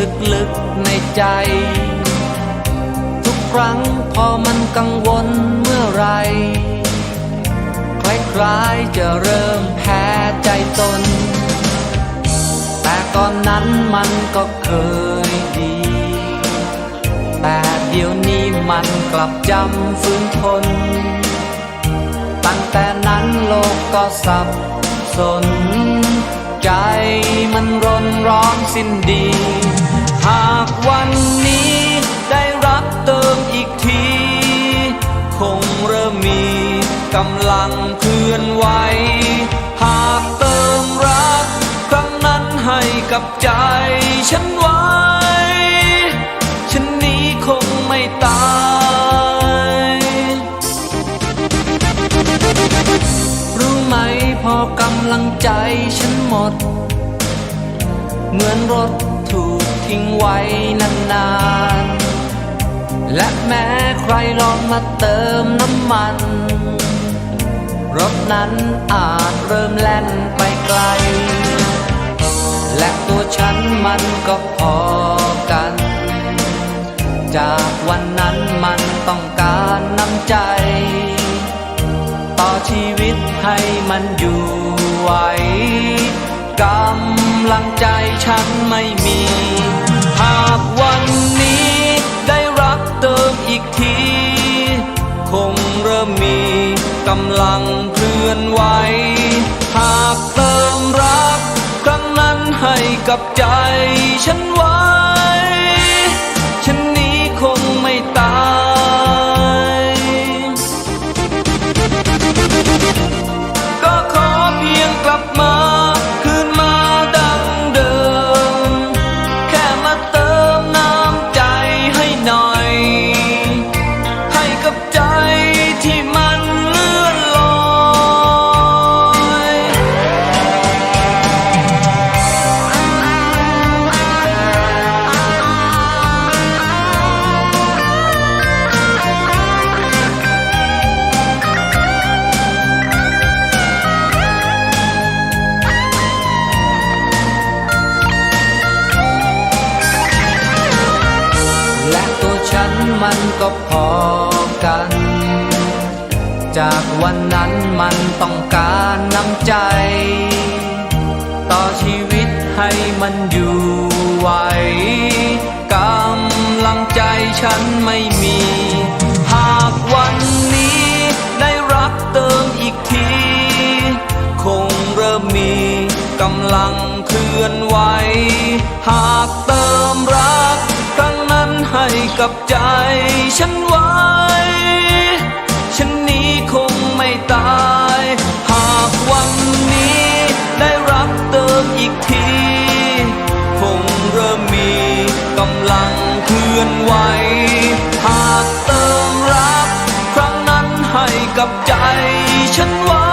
ลึกๆในใจ ทุกครั้งพอมันกังวลเมื่อไร คล้ายๆจะเริ่มแพ้ใจตน แต่ก่อนนั้นมันก็เคยดี แต่เดี๋ยวนี้มันกลับจำฟื้นทน ตั้งแต่นั้นโลกก็สับสนใจมันรนร้อนสิ้นดีากวันนี้ได้รักเติมอีกที คงเริ่มมีกำลังเคลื่อนไหว หากเติมรักครั้งนั้นให้กับใจฉันไว้ ฉันนี้คงไม่ตายรู้ไหมพอกำลังใจฉันหมด เหมือนรถ ถูกทิ้งไว้นานๆ และแม้ใครลองมาเติมน้ำมัน รถนั้นอาจเริ่มแล่นไปไกล และตัวฉันมันก็พอกัน จากวันนั้นมันต้องการน้ำใจ ต่อชีวิตให้มันอยู่ไหวกำำลังใจฉันไม่มี หากวันนี้ได้รักเติมอีกที คงเริ่มมีกำลังเคลื่อนไหว หากเติมรัก ครั้งนั้นให้กับใจฉัน และตัวฉันมันก็พอกัน จากวันนั้นมันต้องการน้ำใจ ต่อชีวิตให้มันอยู่ไหวกำลังใจฉันไม่มี หากวันนี้ได้รักเติมอีกที คงเริ่มมีกำลังเคลื่อนไหว หากเติมรัก กับใจฉันไว้ ฉันนี้คงไม่ตาย หากวันนี้ได้รักเติมอีกที คงเริ่มมีกำลังเคลื่อนไหว หากเติมรัก ครั้งนั้นให้กับใจฉันไว้